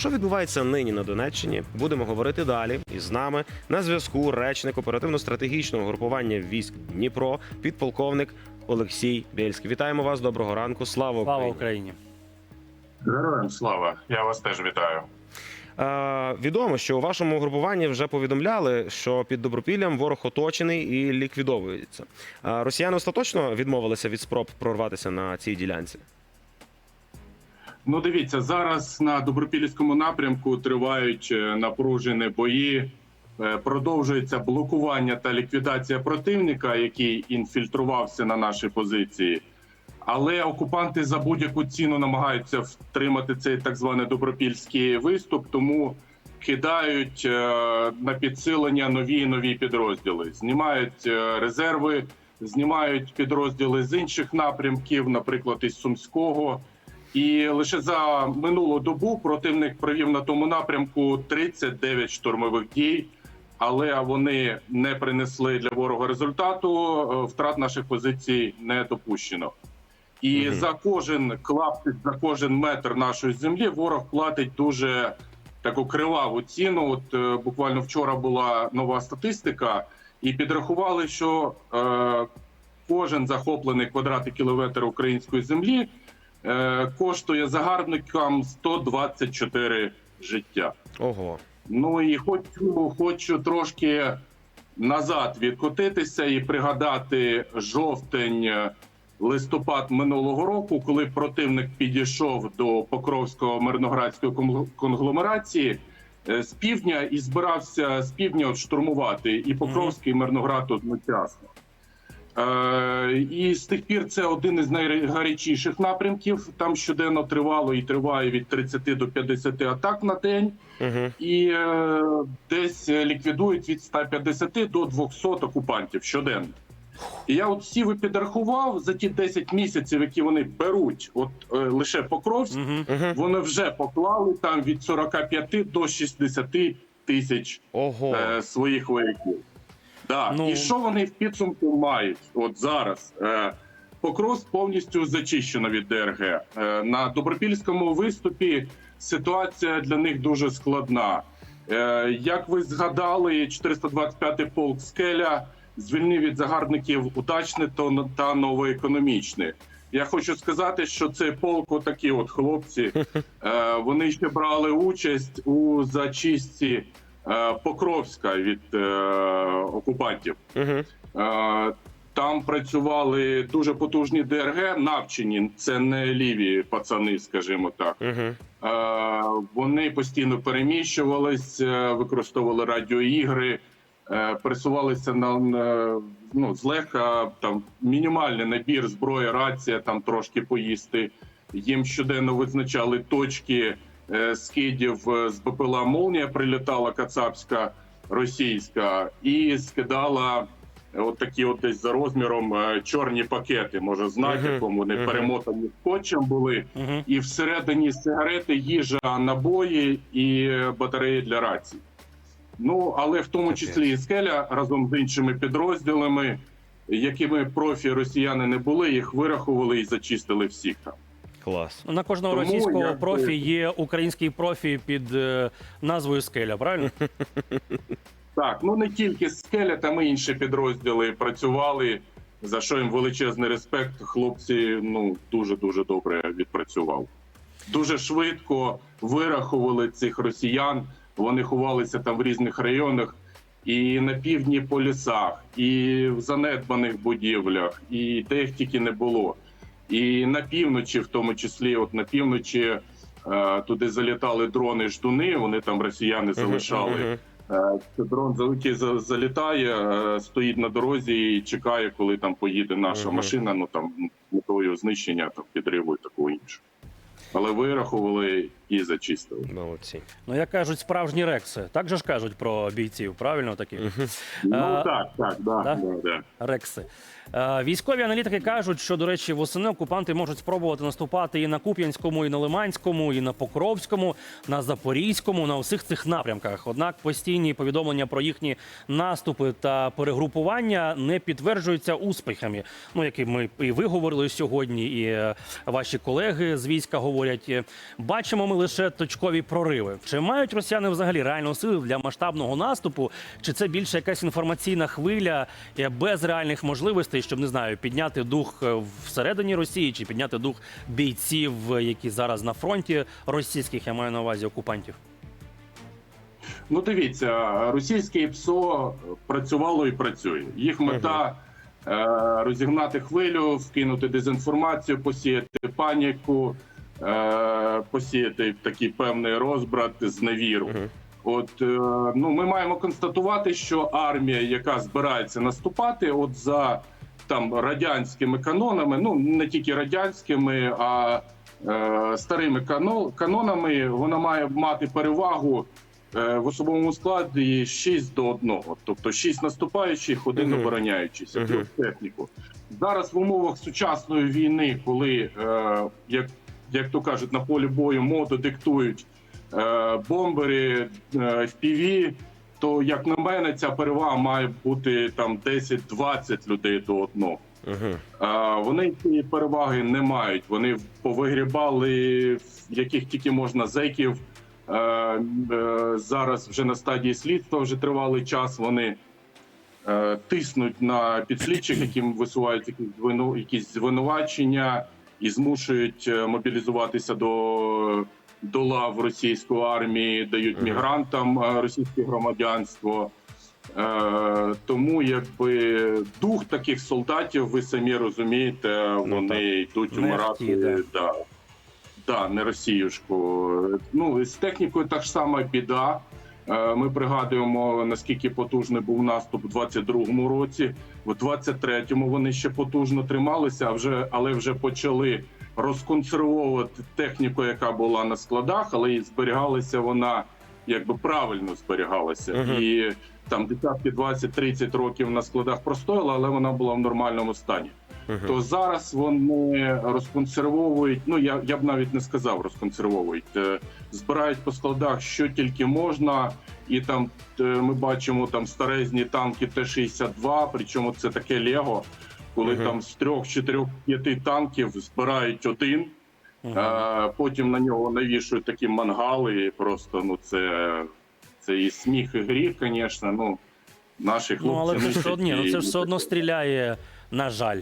Що відбувається нині на Донеччині? Будемо говорити далі. І з нами на зв'язку речник оперативно-стратегічного групування військ Дніпро, підполковник Олексій Бєльський. Вітаємо вас. Доброго ранку. Слава Слава Україні. Україні! Героям слава! Я вас теж вітаю. Е, відомо, що у вашому групуванні вже повідомляли, що під Добропіллям ворог оточений і ліквідовується. Е, росіяни остаточно відмовилися від спроб прорватися на цій ділянці. Ну, дивіться, зараз на добропілівському напрямку тривають е, напружені бої. Е, Продовжується блокування та ліквідація противника, який інфільтрувався на наші позиції. Але окупанти за будь-яку ціну намагаються втримати цей так званий добропільський виступ, тому кидають е, на підсилення нові і нові підрозділи, знімають резерви, знімають підрозділи з інших напрямків, наприклад, із Сумського. І лише за минулу добу противник провів на тому напрямку 39 штурмових дій, але вони не принесли для ворога результату. Е, Втрат наших позицій не допущено. І Мгм. за кожен клаптик, за кожен метр нашої землі ворог платить дуже таку криваву ціну. От е, буквально вчора була нова статистика, і підрахували, що е, кожен захоплений квадратний кілометр української землі коштує загарбникам 124 життя. Ого. Ну і хочу, хочу трошки назад відкотитися і пригадати жовтень, е, листопад минулого року, коли противник підійшов до Покровського мирноградської конгломерації е, з півдня і збирався з півдня штурмувати і Покровський і Мирноград одночасно. Е, і з тих пір це один із найгарячіших напрямків. Там щоденно тривало і триває від 30 до 50 атак на день Угу. і е, десь ліквідують від 150 до 200 окупантів щоденно. І я от сів і підрахував за ті 10 місяців, які вони беруть, от е, лише Покровськ, Угу. Угу. вони вже поклали там від 45 до 60 тисяч Ого. е, своїх вояків. Да. Ну- І що вони в підсумку мають? От зараз е, Покровськ повністю зачищено від ДРГ. Е, на добропільському виступі ситуація для них дуже складна. Е, як ви згадали, 425-й полк Скеля звільнив від загарбників удачне та- та новоекономічне. Я хочу сказати, що цей полк, отакі от хлопці, е, вони ще брали участь у зачистці Покровська від е, окупантів. Угу. Е, Там працювали дуже потужні ДРГ, навчені. Це не ліві пацани, скажімо так. Угу. Е, Вони постійно переміщувались, е, використовували радіоігри, е, пересувалися на, на ну, злегка там мінімальний набір зброї, рація, там трошки поїсти. Їм щоденно визначали точки е, скидів е, з БПЛА Молнія прилітала кацапська російська і скидала. От такі от десь за розміром е, чорні пакети, може з натяком, вони мгм. перемотані скотчем були Угу. і всередині сигарети, їжа, набої і батареї для рацій. Ну але в тому числі і скеля разом з іншими підрозділами, якими профі росіяни не були, їх вирахували і зачистили всіх там. Клас. На кожного Тому російського я- профі є український профі під е, назвою Скеля, правильно? Так, ну не тільки скеля, там і інші підрозділи працювали. За що їм величезний респект. Хлопці ну дуже дуже добре відпрацював. Дуже швидко вирахували цих росіян. Вони ховалися там в різних районах, і на півдні по лісах, і в занедбаних будівлях, і де їх тільки не було. І на півночі, в тому числі, от на півночі е, туди залітали дрони ждуни. Вони там росіяни залишали. Е, Це дрон залетів, за- залітає, е, стоїть на дорозі і чекає, коли там поїде наша машина. Ну там метою знищення там підриву і такого іншого. Але вирахували і зачистили. Молодці. Ну, як кажуть, справжні рекси. Так же ж кажуть про бійців, правильно такі? Ну так, так, да, да? да, да. Рекси. Е, Військові аналітики кажуть, що, до речі, восени окупанти можуть спробувати наступати і на Куп'янському, і на Лиманському, і на Покровському, на Запорізькому, на усіх цих напрямках. Однак постійні повідомлення про їхні наступи та перегрупування не підтверджуються успіхами. Ну, які ми і ви говорили сьогодні, і е, ваші колеги з війська говорять. Е, Бачимо ми лише точкові прориви. Чи мають росіяни взагалі реальну силу для масштабного наступу? Чи це більше якась інформаційна хвиля без реальних можливостей, щоб не знаю, підняти дух е, всередині Росії чи підняти дух бійців, е, які зараз на фронті російських, я маю на увазі окупантів? Ну, дивіться, російське ПСО працювало і працює. Їх мета е, розігнати хвилю, вкинути дезінформацію, посіяти паніку, е, посіяти такий певний розбрат, зневіру. Мгм. От е, ну ми маємо констатувати, що армія, яка збирається наступати, от за там радянськими канонами, ну не тільки радянськими, а е, старими кано- канонами, вона має мати перевагу е, в особовому складі 6 до 1. Тобто 6 наступаючих, один Мгм. обороняючийся плюс техніку. Зараз в умовах сучасної війни, коли е, як, як то кажуть, на полі бою моду диктують е, бомбери, е, FPV, то як на мене, ця перевага має бути там 10-20 людей до одного. Мгм. А, Вони цієї переваги не мають. Вони повигрібали яких тільки можна зеків. Е, е, Зараз вже на стадії слідства вже тривалий час. Вони е, тиснуть на підслідчих, яким висувають якісь звину- якісь звинувачення і змушують е, мобілізуватися до, до лав російської армії, дають мігрантам е, російське громадянство. Е, тому якби дух таких солдатів, ви самі розумієте, вони так. йдуть умирати. да. Да. Да, не Росіюшку. Ну з технікою так ж сама біда. Е, Ми пригадуємо наскільки потужний був наступ у 22-му році. У 23-му вони ще потужно трималися, а вже але вже почали розконсервовувати техніку, яка була на складах, але і зберігалася вона якби правильно зберігалася. Мгм. І там десятки 20-30 років на складах простояла, але вона була в нормальному стані Мгм. то зараз вони розконсервовують. Ну я, я б навіть не сказав, розконсервовують, е, збирають по складах, що тільки можна, і там е, ми бачимо там старезні танки Т-62, причому це таке Лего, коли угу. там з трьох, чотирьох, п'яти танків збирають один, угу. а, потім на нього навішують такі мангали. І просто ну це, це і сміх, і гріх, звісно. Ну наші хлопці Ну але це ж все одно, ну, це ж все одно стріляє, на жаль.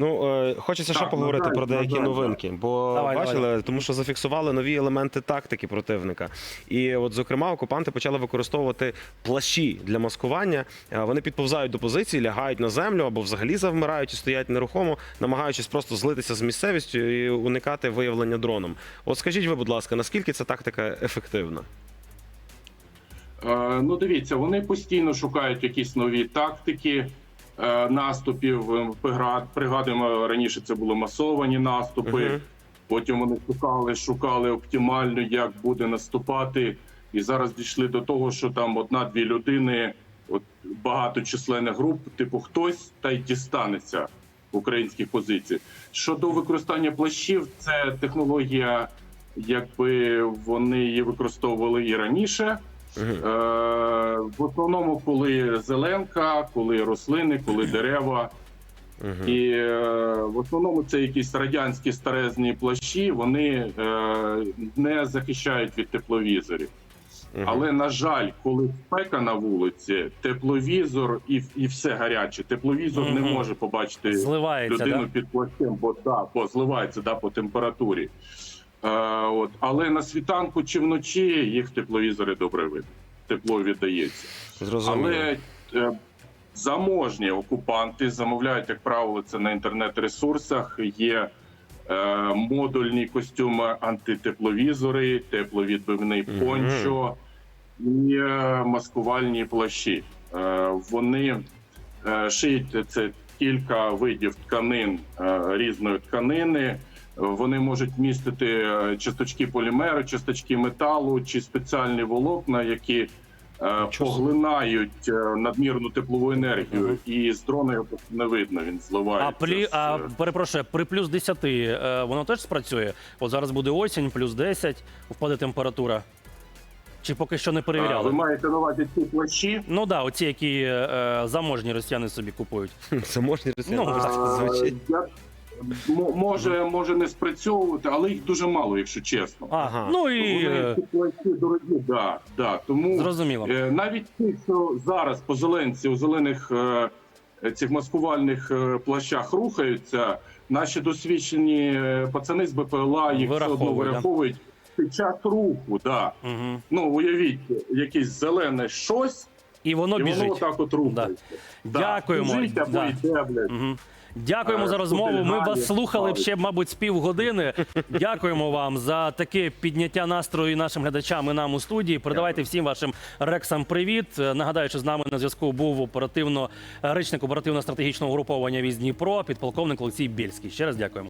Ну, е, хочеться ще Так, поговорити жаль, про деякі жаль, новинки, бо Давай, бачили, давай. тому що зафіксували нові елементи тактики противника. І от, зокрема, окупанти почали використовувати плащі для маскування. Е, Вони підповзають до позиції, лягають на землю або взагалі завмирають і стоять нерухомо, намагаючись просто злитися з місцевістю і уникати виявлення дроном. От скажіть ви, будь ласка, наскільки ця тактика ефективна? Е, Ну, дивіться, вони постійно шукають якісь нові тактики наступів. Е, пригад- Пригадуємо, раніше це були масовані наступи. Мгм. Потім вони шукали, шукали оптимально, як буде наступати. І зараз дійшли до того, що там одна-дві людини, от багаточисленних груп, типу хтось та й дістанеться українських позицій. Щодо використання плащів, це технологія, якби вони її використовували і раніше. Е, в основному, коли зеленка, коли рослини, коли дерева. І е, в основному це якісь радянські старезні плащі, вони е, не захищають від тепловізорів. Але на жаль, коли спека на вулиці, тепловізор і, і все гаряче. Тепловізор не може побачити Зливається, людину да? під плащем, бо да, бо зливається да, по температурі. Е, от. Але на світанку чи вночі їх тепловізори добре видно. Тепло віддається. Зрозуміло. Але е, заможні окупанти замовляють, як правило, це на інтернет-ресурсах. Є е, модульні костюми, антитепловізори, тепловідбивний пончо і е, маскувальні плащі. Е, вони е, шиють це кілька видів тканин е, різної тканини. Вони можуть містити е, часточки полімеру, часточки металу чи спеціальні волокна, які е, поглинають е, надмірну теплову енергію, і з дрона його не видно. Він зливається. А плі, з, а перепрошую, при плюс 10 е, воно теж спрацює? От зараз буде осінь, плюс 10, впаде температура. Чи поки що не а, перевіряли? Ви маєте на увазі ці плащі? Ну так, да, оці, які е, заможні росіяни собі купують. Ну, росіяни так А, звучить. Може, може не спрацьовувати, але їх дуже мало, якщо чесно. Ага. ну і Вони е, дорогі, да, да. Тому зрозуміло. Е, Навіть ті, що зараз по зеленці у зелених е, цих маскувальних е, плащах рухаються, наші досвідчені е, пацани з БПЛА їх все одно Вираховують, да? вираховують під час руху. Да. Угу. Ну уявіть, якесь зелене щось, І воно і воно біжить. отак от рухається. Да. Дякуємо. Біжить або Да. йде, блядь. Угу. Дякуємо Е, за розмову. Ми вас слухали ще, мабуть, з півгодини. Дякуємо вам за таке підняття настрою нашим глядачам і нам у студії. Передавайте всім вашим рексам привіт. Нагадаю, що з нами на зв'язку був оперативно речник оперативно-стратегічного угруповання віз Дніпро, підполковник Олексій Бєльський. Ще раз дякуємо.